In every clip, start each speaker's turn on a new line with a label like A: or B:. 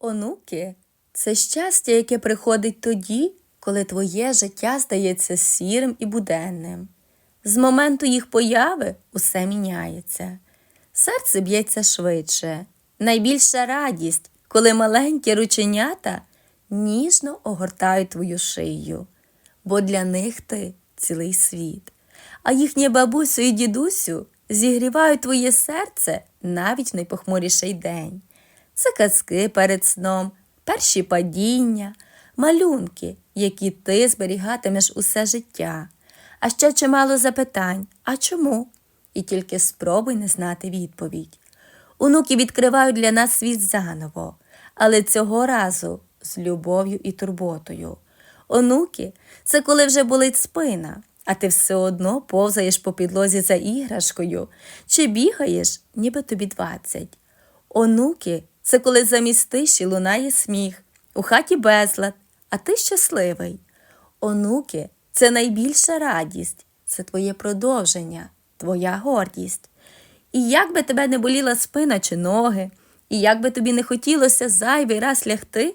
A: Онуки це щастя, яке приходить тоді, коли твоє життя здається сірим і буденним. З моменту їх появи усе міняється. Серце б'ється швидше. Найбільша радість, коли маленькі рученята ніжно огортають твою шию, бо для них ти цілий світ. А їхні бабусю і дідусю зігрівають твоє серце навіть в найпохмуріший день. Це казки перед сном, перші падіння, малюнки, які ти зберігатимеш усе життя. А ще чимало запитань а чому? І тільки спробуй не знати відповідь. Онуки відкривають для нас світ заново, але цього разу з любов'ю і турботою. Онуки це коли вже болить спина, а ти все одно повзаєш по підлозі за іграшкою чи бігаєш, ніби тобі двадцять. Онуки це коли замість тиші лунає сміх, у хаті безлад, а ти щасливий. Онуки це найбільша радість, це твоє продовження, твоя гордість. І як би тебе не боліла спина чи ноги, і як би тобі не хотілося зайвий раз лягти,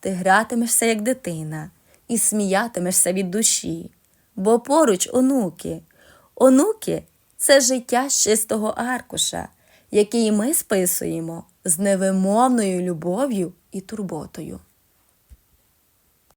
A: ти гратимешся як дитина і сміятимешся від душі. Бо поруч онуки. Онуки це життя з чистого аркуша, який ми списуємо з невимовною любов'ю і турботою.